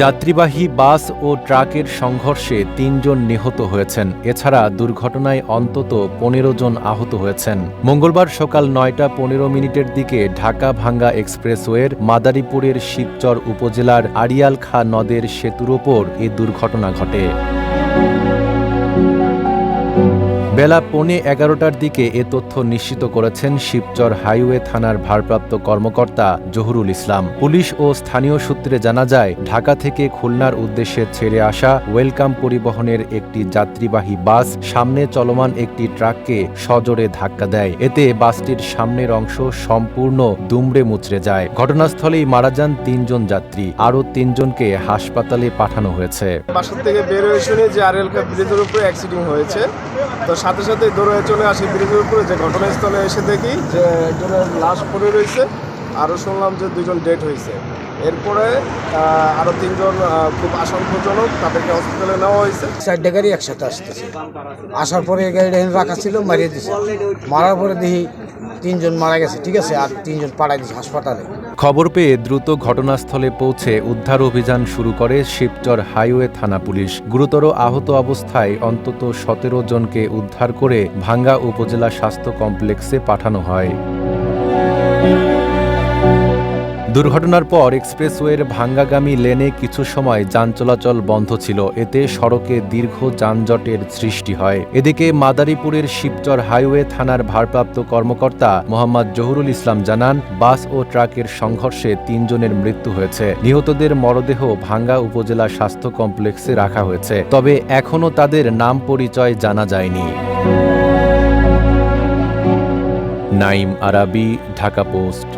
যাত্রীবাহী বাস ও ট্রাকের সংঘর্ষে তিনজন নিহত হয়েছেন। এছাড়া দুর্ঘটনায় অন্তত পনেরো জন আহত হয়েছেন। মঙ্গলবার সকাল নয়টা পনেরো মিনিটের দিকে ঢাকা ভাঙ্গা এক্সপ্রেসওয়ের মাদারীপুরের শিবচর উপজেলার আড়িয়াল খা নদের সেতুর ওপর এ দুর্ঘটনা ঘটে। বেলা পৌনে এগারোটার দিকে এ তথ্য নিশ্চিত করেছেন শিবচর হাইওয়ে থানার ভারপ্রাপ্ত কর্মকর্তা জহুরুল ইসলাম। পুলিশ ও স্থানীয় সূত্রে জানা যায়, ঢাকা থেকে খুলনার উদ্দেশ্যে ছেড়ে আসা ওয়েলকাম পরিবহনের একটি যাত্রীবাহী বাস সামনে চলমান একটি ট্রাককে সজোরে ধাক্কা দেয়। এতে বাসটির সামনের অংশ সম্পূর্ণ দুমড়ে মুচড়ে যায়। ঘটনাস্থলেই মারা যান তিনজন যাত্রী, আরও তিনজনকে হাসপাতালে পাঠানো হয়েছে। থেকে বের হয়ে শুনি যে আর এল ব্রিজের উপরে অ্যাক্সিডেন্ট হয়েছে, তো সাথে সাথে দৌড়ে চলে আসি ব্রিজের উপরে যে ঘটনাস্থলে এসে দেখি যে একজনের লাশ পড়ে রয়েছে। আরও শুনলাম যে দুজন ডেট হয়েছে। এরপরে আরও তিনজন খুব আশঙ্কাজনক তাদেরকে হসপিটালে নেওয়া হয়েছে। চারটে গাড়ি একসাথে আসতেছে। আসার পরে এই গাড়িটা রাখা ছিল মারিয়ে দিছে। মারার পরে দেখি তিনজন মারা গেছে ঠিক আছে? আর তিনজন পাড়াই দিছে হাসপাতালে। খবর পেয়ে দ্রুত ঘটনাস্থলে পৌঁছে উদ্ধার অভিযান শুরু করে শিবচর হাইওয়ে থানা পুলিশ। গুরুতর আহত অবস্থায় অন্তত সতেরো জনকে উদ্ধার করে ভাঙ্গা উপজেলা স্বাস্থ্য কমপ্লেক্সে পাঠানো হয়। দুর্ঘটনার পর এক্সপ্রেসওয়ের ভাঙ্গাগামী লেনে কিছু সময় যান চলাচল বন্ধ ছিল। এতে সড়কে দীর্ঘ যানজটের সৃষ্টি হয়। এদিকে মাদারীপুরের শিবচর হাইওয়ে থানার ভারপ্রাপ্ত কর্মকর্তা মোহাম্মদ জহুরুল ইসলাম জানান, বাস ও ট্রাকের সংঘর্ষে তিনজনের মৃত্যু হয়েছে। নিহতদের মরদেহ ভাঙ্গা উপজেলা স্বাস্থ্য কমপ্লেক্সে রাখা হয়েছে। তবে এখনও তাদের নাম পরিচয় জানা যায়নি। নাইম আরাবি, ঢাকা পোস্ট।